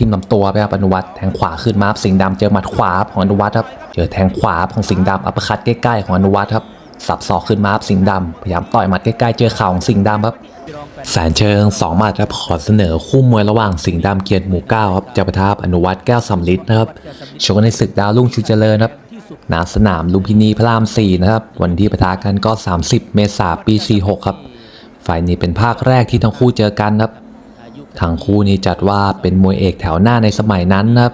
ทิ่มลำตัวไปครับอนุวัตแทงขวาขึ้นมาครับสิงห์ดำเจอหมัดขวาของอนุวัตครับเจอแทงขวาของสิงห์ดำอัปคัตใกล้ๆของอนุวัตครับสับศอกขึ้นมาครับสิงห์ดำพยายามต่อยหมัดใกล้ๆเจอเข่าของสิงห์ดำครับแสนเชิงสองหมัดครับขอเสนอคู่มวยระหว่างสิงห์ดำเกียรติหมู่เก้าครับจะปะทับอนุวัตแก้วสำลิดนะครับชกกันในศึกดาวรุ่งชูเจริญครับณสนามลุมพินีพระราม4นะครับวันที่ปะทะกันก็ 30 เมษายนปี 46 ครับไฟล์นี้เป็นภาคแรกที่ทั้งคู่เจอกันครับ ทั้งคู่นี้จัดว่าเป็นมวยเอกแถวหน้าในสมัยนั้นครับ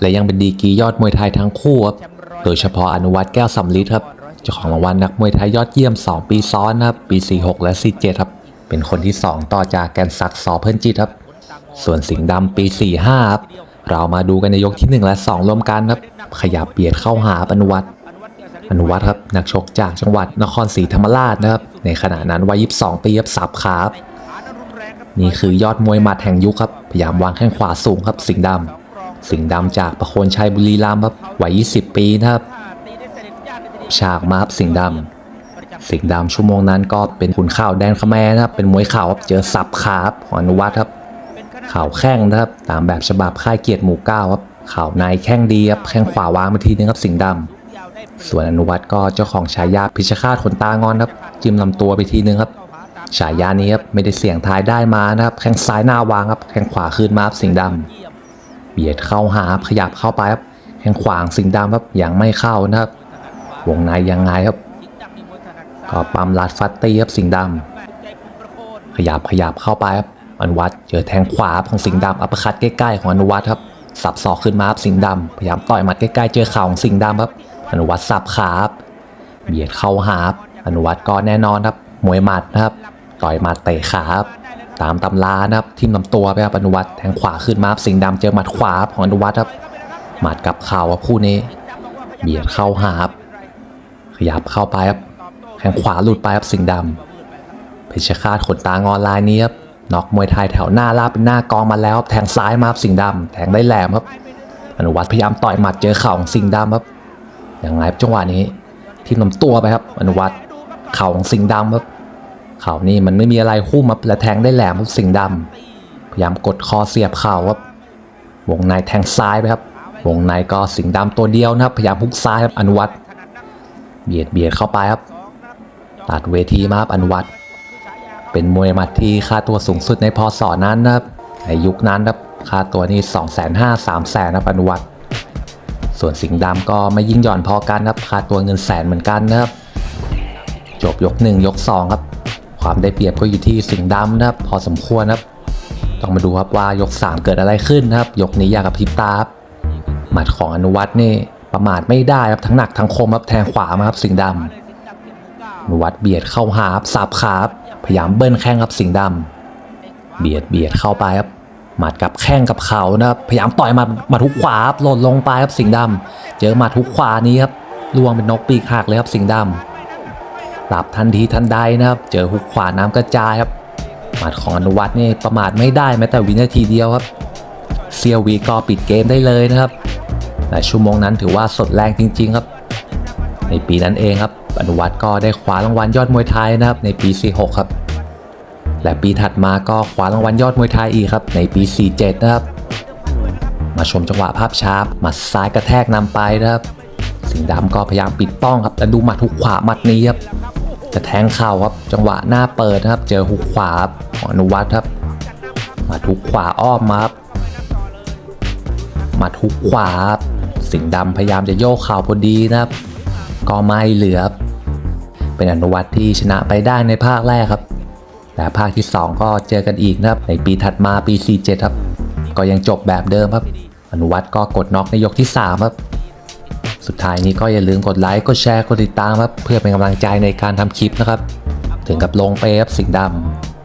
และยังเป็นดีกียอดมวยไทยทั้งคู่ครับ โดยเฉพาะอนุวัตรแก้วสำลิดครับ เจ้าของรางวัลนักมวยไทยยอดเยี่ยม 2 ปีซ้อนนะครับ ปี 46 และ 47 ครับ เป็นคนที่ 2 ต่อจากแกนศักดิ์สอเพิ่นจิตครับ ส่วนสิงห์ดำปี 45 ครับ เรามาดูกันในยกที่ 1 และ 2 รวมกันครับ ขยับเบียดเข้าหาอนุวัตรอนุวัตรครับนักชกจากจังหวัดนครศรีธรรมราชนะครับ ในขณะนั้นวัย 22 ปีครับสับขาครับ นี่คือยอดมวยหมัดแห่งยุคครับ พยายามวางแข้งขวาสูงครับสิงห์ดำสิงห์ดำจากประโคนชัยบุรีรัมย์ครับวัย 20 ปีนะครับ ฉากมาครับสิงห์ดำสิงห์ดำชั่วโมงนั้นก็เป็นขุนข่าวแดนขแมนะครับ เป็นมวยข่าครับเจอสับขาครับของอนุวัฒน์ครับข่าวแข้งนะครับ ตามแบบฉบับค่ายเกียรติหมู่เก้าครับข่าในแข้งดีครับแข้งขวาวางมาทีนึงครับสิงห์ดำส่วนอนุวัฒน์ก็เจ้าของฉายาพิชฆาตขนตางอนครับ จิ้มลำตัวไปทีนึงครับ ฉายานี้ครับไม่ได้เสี่ยงทายได้มานะครับแข้งซ้ายหน้าวางครับแข้งขวาคืนมาครับสิงห์ดำเบียดเข้าหาขยับเข้าไปครับแข้งขวางสิงห์ดำครับยังไม่เข้านะครับ วงในยังไงครับก็ปั๊มลัดฟัตตี้ครับสิงห์ดำขยับขยับเข้าไปครับอนุวัตเจอแทงขวาของสิงห์ดำอัปคัตใกล้ๆของอนุวัตครับสับศอกขึ้นมาครับสิงห์ดำพยายามต่อยหมัดใกล้ๆเจอเข่าของสิงห์ดำครับอนุวัตสับขาครับเบียดเข้าหาอนุวัตก็แน่นอนครับมวยหมัดนะครับ ต่อยหมัดเตะขาครับตามตำรานะครับทิ่มลำตัวไปครับอนุวัตแทงขวาขึ้นมารับสิงห์ดำเจอหมัดขวาของอนุวัตครับหมัดกับเข่าครับคู่นี้ เบียดเข้าหาครับขยับเข้าไปครับแข้งขวาหลุดไปครับสิงห์ดำเพชรฆาตขนตางอนลายนี้ครับน็อกมวยไทยแถวหน้าลาบเป็นหน้ากองมาแล้วแทงซ้ายมาครับสิงห์ดำแทงได้แหลมครับอนุวัฒน์พยายามต่อยหมัดเจอเข่าของสิงห์ดำครับอย่างไรจังหวะนี้ทิ่มลำตัวไปครับ อนุวัฒน์เข่าของสิงห์ดำครับ เข่านี่มันไม่มีอะไรคู่มาและแทงได้แหลมครับสิงห์ดำพยายามกดคอเสียบเข่าครับวงในแทงซ้ายไปครับ วงในก็สิงห์ดำตัวเดียวนะครับ พยายามพุกซ้ายครับอนุวัฒน์เบียดเบียดเข้าไปครับตัดเวทีมาครับอนุวัตเป็นมวยหมัดที่ค่าตัวสูงสุดในพศนั้นนะครับในยุคนั้นครับค่าตัวนี่2 5 0 0 0 0 3 0 0 0 0นะครับอนุวัตส่วนสิงห์ดำก็ไม่ยิ่งหย่อนพอกันครับค่าตัวเงินแสนเหมือนกันนะครับ จบยก 1 ยก 2 ครับ ความได้เปรียบก็อยู่ที่สิงห์ดำนะครับ พอสมควรครับ ต้องมาดูครับว่ายก 3 เกิดอะไรขึ้นนะครับ ยกนี้อยากกับพิบตาครับหมัดของอนุวัฒน์นี่ประมาทไม่ได้ครับทั้งหนักทั้งคมครับแทงขวามาครับสิงห์ดำอนุวัฒน์เบียดเข้าหาครับสับขาครับพยายามเบิ้ลแข้งครับสิงห์ดำเบียดเบียดเข้าไปครับหมัดกับแข้งกับเข่านะครับพยายามต่อยหมามาทุกขวาครับหล่นลงไปครับสิงห์ดำเจอหมาทุกขวานี้ครับลวงเป็นนกปีกหักเลยครับสิงห์ดำ หลับทันทีทันใดนะครับ เจอหุกขวาน้ำกระจายครับหมัดของอนุวัฒน์นี่ประมาทไม่ได้แม้แต่วินาทีเดียวครับเซียววีก็ปิดเกมได้เลยนะครับแต่ชั่วโมงนั้นถือว่าสดแรงจริง ๆ ครับ ในปีนั้นเองครับอนุวัฒน์ก็ได้คว้ารางวัลยอดมวยไทยนะครับในปี 46 ครับ และปีถัดมาก็คว้ารางวัลยอดมวยไทยอีกครับในปี 47 นะครับ มาชมจังหวะภาพช้าหมัดซ้ายกระแทกนำไปนะครับ สิงห์ดำก็พยายามปิดป้องครับแต่ดูหมัดหุกขวาหมัดนี้ครับจะแทงเข่าครับ จังหวะหน้าเปิดนะครับ เจอหุกขวับของอนุวัฒน์ครับหมาทุกขวาอ้อมมาครับมาทุกขวาสิงดำพยายามจะโยกเข่าพอดีนะครับ ก็ไม่เหลือครับเป็นอนุวัตที่ชนะไปได้ในภาคแรกครับ แต่ภาคที่ 2 ก็เจอกันอีกนะครับ ในปีถัดมาปี 47 ครับ ก็ยังจบแบบเดิมครับ อนุวัตก็กดน็อกในยกที่ 3 ครับ สุดท้ายนี้ก็อย่าลืมกดไลค์ กดแชร์ กดติดตามครับ เพื่อเป็นกำลังใจในการทำคลิปนะครับ ถึงกับลงไปครับสิงดำ